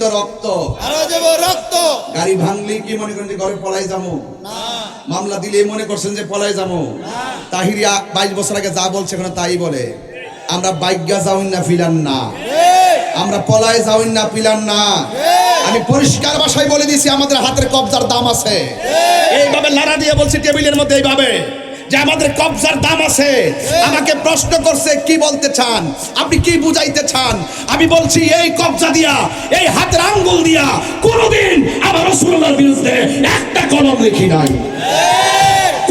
তো রক্ত। রক্ত। গাড়ি ভাঙলি কি মনে করেন যে ঘরে পলাই যাব? মামলা দিলে মনে করছেন যে পলাই যাব? তাহিরিয়া বাইশ বছর আগে যা বলছে এখন তাই বলে। আমরা বাইজ্ঞা যাওইন না ফিলান না। আমরা পলায় যাওইন না পিলান না। আমি পরিষ্কার ভাষায় বলে দিছি আমাদের হাতের কবজার দাম আছে। এইভাবে লাড়া দিয়ে বলছি টেবিলের মধ্যে এইভাবে। যে আমাদের কবজার দাম আছে। আমাকে প্রশ্ন করছে কি বলতে চান? আপনি কি বুঝাইতে চান? আমি বলছি এই কবজা দিয়া এই হাতের আঙ্গুল দিয়া কোনোদিন আমার রসুল্লাহর বিরুদ্ধে একটা কলম লিখি নাই।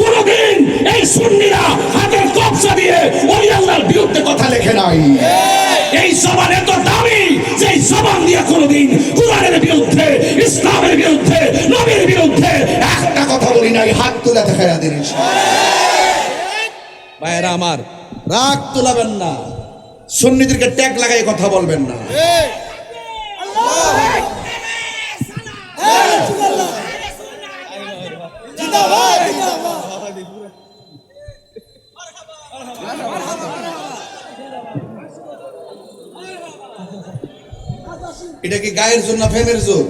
কোনোদিন এই সুন্নিরা হাতের কবজা দিয়ে ওই আল্লাহর বিরুদ্ধে কথা লেখে নাই। এই জবান এত দামি যে জবান দিয়ে কোনোদিন কোরআনের বিরুদ্ধে ইসলামের বিরুদ্ধে নবীর বিরুদ্ধে একটা কথা বলি নাই হাত তুলে দেখা দিন। ভাইয়েরা আমার রাগ তুলাবেন না। সুন্নিদেরকে ট্যাগ লাগাই কথা বলবেন না। এটা কি গায়ের জন্য ফেমের যুগ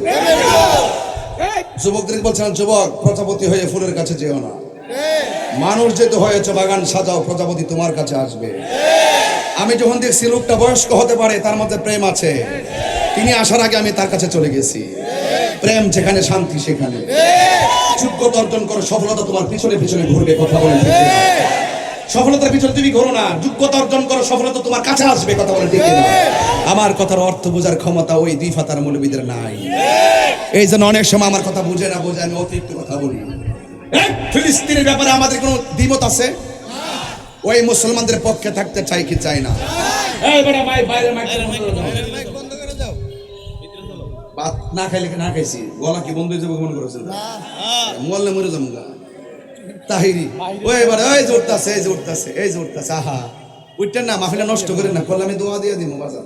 যুবকদের বলছেন যুবক প্রজাপতি হয়ে ফুলের কাছে যেও না। মানুষ যেহেতু হয়েছে বাগান সাজাও, প্রজাপতি তোমার কাছে আসবে। আমি যখন দেখছি লোকটা বয়স্ক হতে পারে, তার মধ্যে প্রেম আছে। তিনি আসার আগে আমি তার কাছে চলে গেছি। প্রেম যেখানে, শান্তি সেখানে। অর্জন করো, সফলতা তোমার পিছনে পিছনে ঘুরবে, কথা বলে সফলতার পিছনে তুমি ঘোরো না। যোগ্যতা অর্জন করো, সফলতা তোমার কাছে আসবে, কথা বলে ঠিক আমার কথার অর্থ বোঝার ক্ষমতা ওই দুই ফাতার মৌলবীদের নাই। এই জন্য অনেক সময় আমার কথা বুঝে না বুঝে আমি অতিরিক্ত কথা বলি। এই, ফিলিস্তিনের ব্যাপারে আমাদের কোনো দ্বিমত আছে? ওই মুসলমানদের পক্ষে থাকতে চাই কি চাই না? এই বেটা ভাই বাইরে মাইক বন্ধ করে দাও। ভাত না খাইলে কি না খাইছি? গলা কি বন্ধ হয়ে যাবে মনে মরলে মরে যাব গা। তাহিরি। ওই এবারে যে উঠতাছে এই যে উঠতাছে এই যে উঠতাছে আহা। উঠতেন না মাহফিলা নষ্ট করে না করলে আমি দোয়া দিয়ে দিব বাজার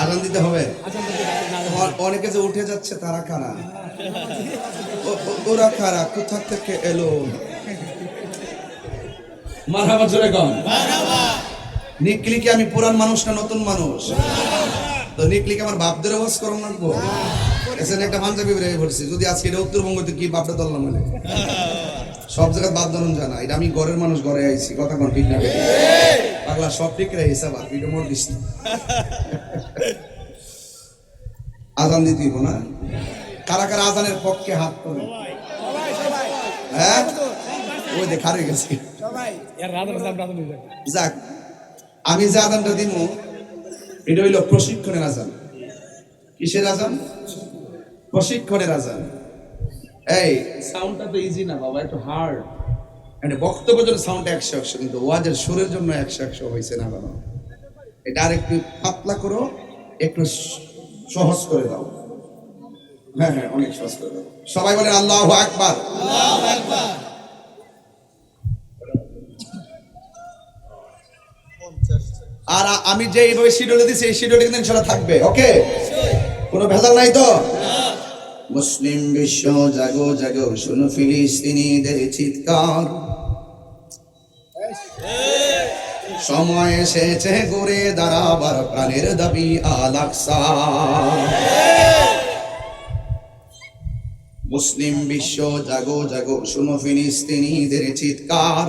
আজান দিতে হবে? অনেকে যে উঠে যাচ্ছে তারা কারা? ওরা কারা? কোথা থেকে এলো? মারহাবা জোরে কন। নিকলি কি আমি পুরান মানুষ না নতুন মানুষ? তো নিকলি কি আমার বাপদের আওয়াজ করম লাগবো? এখানে একটা পাঞ্জাবি বেরিয়ে পড়ছি যদি আজকে এটা উত্তরবঙ্গতে কি বাপটা ধরলাম মানে? সব জায়গায় বাপ ধরুন জানা। এটা আমি ঘরের মানুষ ঘরে আইছি। কথা কোন ঠিক না? পাগলা সব ঠিক রে হিসাব আর এটা মোর দিস আজান দিতে হইবো না? কারা কারা আজানের পক্ষে হাত তোলে? হ্যাঁ? ওই দেখ হারে গেছি। যাক, আমি যে আজানটা দিব, এটা হইল প্রশিক্ষণের আজান। কিসের আজান? প্রশিক্ষণের আজান। এই সাউন্ডটা তো ইজি না, বাবা, একটু হার্ড মানে বক্তব্যের জন্য সাউন্ড একশো একশো, কিন্তু ওয়াজের সুরের জন্য একশো একশো হয়েছে না বাবা এটা আর একটু পাতলা করো, একটু সহজ করে দাও। হ্যাঁ হ্যাঁ অনেক সহজ করে দাও। সবাই বলেন আল্লাহ আর আমি যে এইভাবে শিডিউলে দিছি, এই শিডিউলে কিন্তু ইনশাল্লাহ থাকবে ওকে কোনো ভেজাল নাই তো? মুসলিম বিশ্ব জাগো জাগো, শুনো ফিলিস্তিনিদের চিৎকার। সময় এসেছে ঘুরে দাঁড়াবার প্রাণের দাবি আলাকসা মুসলিম বিশ্ব, জাগো জাগো, শুনো ফিলিস্তিনিদের চিৎকার।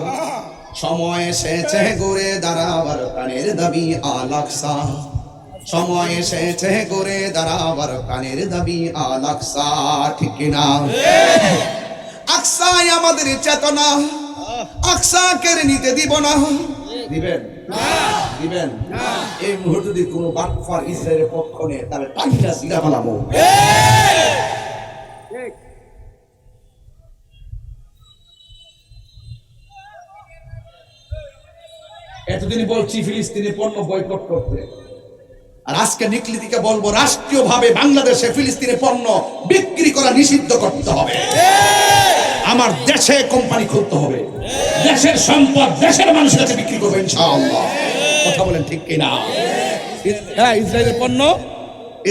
সময় এসেছে ঘুরে দাঁড়াবার প্রাণের দাবি আলাকসা সময় এসেছে ঘুরে দাঁড়াবার প্রাণের দাবি আলাকসা ঠিক কিনা আকসাই আমাদের চেতনা। আকসা কেড়ে নিতে দিব না। দিবেন? দিবেন? এই মুহূর্তে যদি ইসরায়েলের পক্ষ তাহলে ফেলাবো এতদিন বলছি ফিলিস্তিনি পণ্য বয়কট করতে। আর আজকে নিকলিতিকে বলব, রাষ্ট্রীয়ভাবে বাংলাদেশে ফিলিস্তিনি পণ্য বিক্রি করা নিষিদ্ধ করতে হবে। আমার দেশে কোম্পানি খুলতে হবে। দেশের সম্পদ দেশের মানুষের কাছে বিক্রি করব ইনশাআল্লাহ। কথা বলেন ঠিক কিনা? হ্যাঁ ইসরায়েলের পণ্য?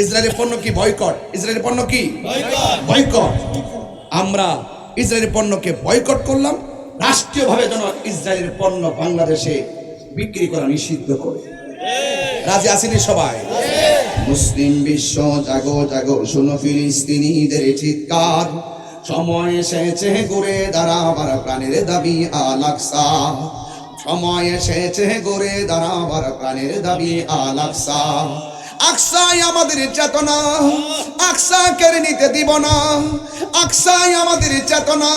ইসরায়েলের পণ্য কি? বয়কট। ইসরায়েলের পণ্য কি? বয়কট। আমরা ইসরায়েলের পণ্যকে বয়কট করলাম। রাষ্ট্রীয়ভাবে যেন ইসরায়েলের পণ্য বাংলাদেশে বিক্রি করা নিষিদ্ধ করে। রাজি আসেনি সবাই? মুসলিম বিশ্ব জাগো জাগো শুনো ফিলিস্তিনিদের চিৎকার। সময় এসেছে ঘুরে দাঁড়াবার প্রাণের দাবি আলাকসা সময় এসেছে ঘুরে দাঁড়াবার প্রাণের দাবি আলাকসা আকসাই আমাদের চেতনা আকসা কেড়ে নিতে দিব না। আকসাই আমাদের চেতনা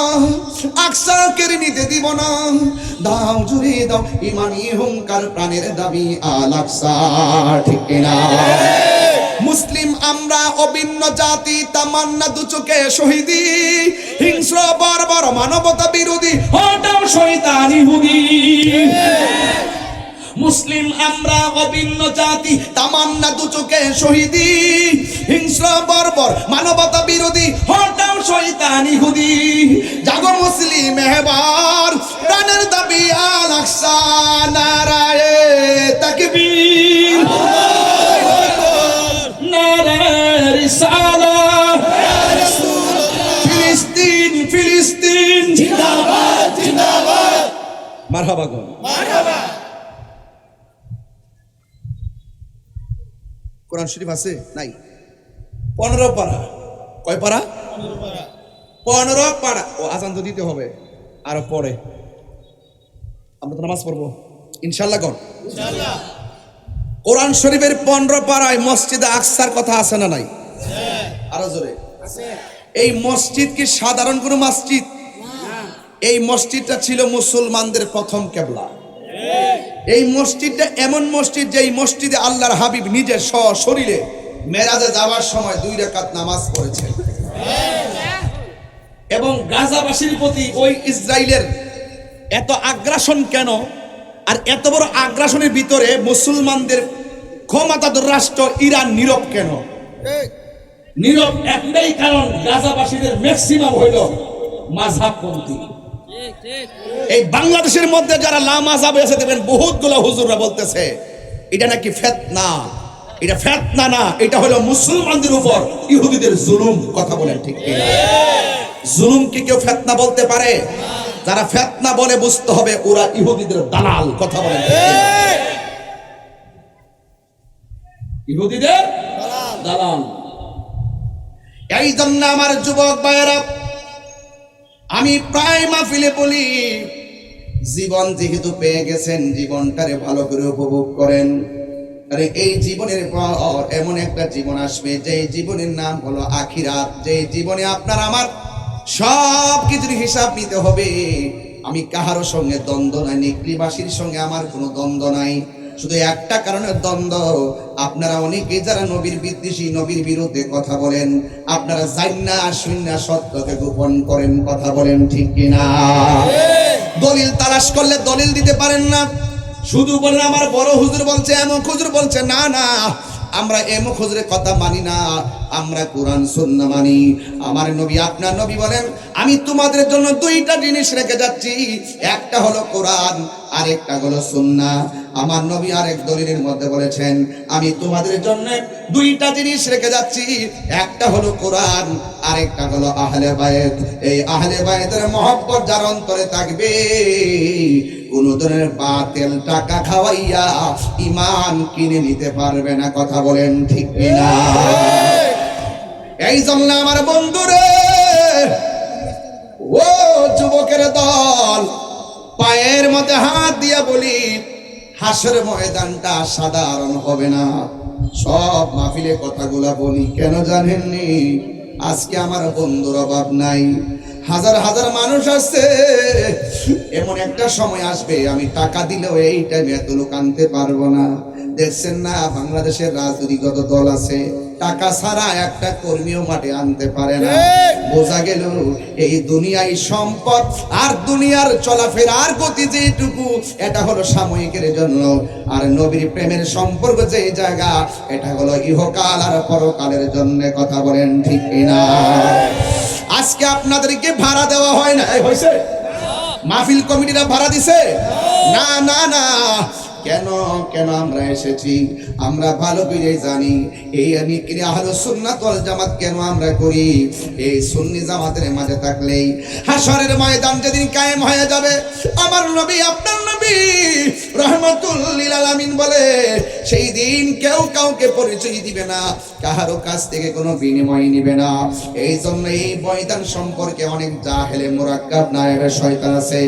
আকসা কেড়ে নিতে দিব না। দাও জুড়ে দাও ইমানি হুঙ্কার প্রাণের দাবি আল আকসা ঠিক কিনা? মুসলিম আমরা অভিন্ন জাতি, তামান্না দু চোখে শহীদি। হিংস্র, বর্বর, মানবতা বিরোধী, হটাও শৈতানি ইহুদি মুসলিম আমরা অভিন্ন জাতি, তামান্না দু চোখে শহীদি। হিংস্র, বর্বর, মানবতা বিরোধী মারহাবা কোরআন শরীফ আছে? নাই। পনেরো পারা। কয় পারা? পনেরো পারা। ও আজান তো দিতে হবে। আরও পরে। আমরা তো নামাজ পড়ব। ইনশাল্লাহ কর কোরআন শরীফের পনেরো পাড়ায় মসজিদে আকসার কথা আছে না নাই? আরও জোরে। এই মসজিদ কি সাধারণ কোনো মসজিদ? এই মসজিদটা ছিল মুসলমানদের প্রথম কেবলা। এই মসজিদটা এমন মসজিদ যে এই মসজিদে আল্লাহর হাবিব নিজে শরীরে মেরাজে যাওয়ার সময় দুই রেখাত নামাজ পড়েছেন। এবং গাজাবাসীর প্রতি ওই ইসরায়েলের এত আগ্রাসন কেন? আর এত বড় আগ্রাসনের ভিতরে মুসলমানদের ক্ষমতাধর রাষ্ট্র ইরান নীরব কেন? নীরব একটাই কারণ, গাজাবাসীদের ম্যাক্সিমাম হইল মাঝহাবপন্থী। এই বাংলাদেশের মধ্যে যারা লামাজাব এসে দেবেন, বহুতগুলো হুজুররা বলতেছে, এটা নাকি ফেতনা? এটা ফেতনা না, এটা হলো মুসলমানদের উপর ইহুদিদের জুলুম, কথা বলেন ঠিক কিনা। জুলুম কি কেউ ফেতনা বলতে পারে? যারা ফেতনা বলে বুঝতে হবে, ওরা ইহুদিদের দালাল, কথা বলেন? ইহুদিদের দালাল। এই জন্য আমার যুবক ভাইয়েরা আমি প্রায় মাহফিলে বলি, জীবন যেহেতু পেয়ে গেছেন, জীবনটারে ভালো করে উপভোগ করেন। আরে এই জীবনের পর এমন একটা জীবন আসবে যে জীবনের নাম হলো আখিরাত যে জীবনে আপনার আমার সব কিছুর হিসাব নিতে হবে। আমি কাহারও সঙ্গে দ্বন্দ্ব নাই নিকলিবাসীর সঙ্গে আমার কোনো দ্বন্দ্ব নাই। শুধু একটা কারণে দ্বন্দ্ব, আপনারা অনেকে যারা নবীর বিদ্বেষী, নবীর বিরুদ্ধে কথা বলেন, আপনারা জান্না শূন্য সত্যকে গোপন করেন, কথা বলেন ঠিক কিনা? দলিল তালাশ করলে দলিল দিতে পারেন না। শুধু বলেন, আমার বড় হুজুর বলছে, এমন হুজুর বলছে। না না, আমরা এমক হুজুরের কথা মানি না। আমরা কোরআন, সুন্না মানি। আমার নবী, আপনার নবী বলেন, আমি তোমাদের জন্য দুইটা জিনিস রেখে যাচ্ছি। একটা হলো কোরআন আরেকটা হলো সুন্না। আমার নবী আরেক দলিলের মধ্যে বলেছেন, আমি তোমাদের জন্য দুইটা জিনিস রেখে যাচ্ছি। একটা হলো কোরআন, আরেকটা হলো আহলে বায়েত এই আহলে বায়েতের মহব্বত যার অন্তরে থাকবে, কোন ধরনের বাতেল টাকা খাওয়াইয়া ইমান কিনে নিতে পারবে না, কথা বলেন ঠিক কিনা? এই জন্য আমার বন্ধুরে, ও যুবকের দল পায়ের মধ্যে হাত দিয়া বলি, হাসের ময়দানটা সাধারণ হবে না। সব মাহফিলে কথাগুলা বলি, কেন জানেননি? আজকে আমার বন্ধুর অভাব নাই। হাজার হাজার মানুষ আসছে। এমন একটা সময় আসবে, আমি টাকা দিলেও এই টাইমে এত লোক আনতে পারব না। দেখছেন না বাংলাদেশের রাজনৈতিকগত দল আছে। টাকা ছাড়া একটা কর্মীও মাঠে আনতে পারে না। বোঝা গেল এই দুনিয়ায় সম্পদ আর দুনিয়ার চলাফেরার গতি যেটুকু এটা হলো সাময়িকের জন্য। আর নবীর প্রেমের সম্পর্ক যে জায়গা এটা হলো ইহকাল আর পরকালের জন্য কথা বলেন ঠিক কিনা। আজকে আপনাদেরকে ভাড়া দেওয়া হয় না। হয়েছে? মাহফিল কমিটিরা ভাড়া দিছে? না না না। কেন কেন আমরা এসেছি? আমরা ভালো করে জানি। এই আমি আহলে সুন্নাত ওয়াল জামাত কেন আমরা করি? এই সুন্নি জামাতের মাঝে থাকলেই হাসরের ময়দান যেদিন কায়েম হয়ে যাবে, আমার নবী, আপনার নবী রহমাতুল বলে, সেই দিন কেউ কাউকে পরিচয় দিবে না, কাহারও কাছ থেকে কোনো বিনিময় নিবে না। এই জন্য এই ময়দান সম্পর্কে অনেক জাহেলে, মোরাক্কাব নায়েবে শয়তান আছে।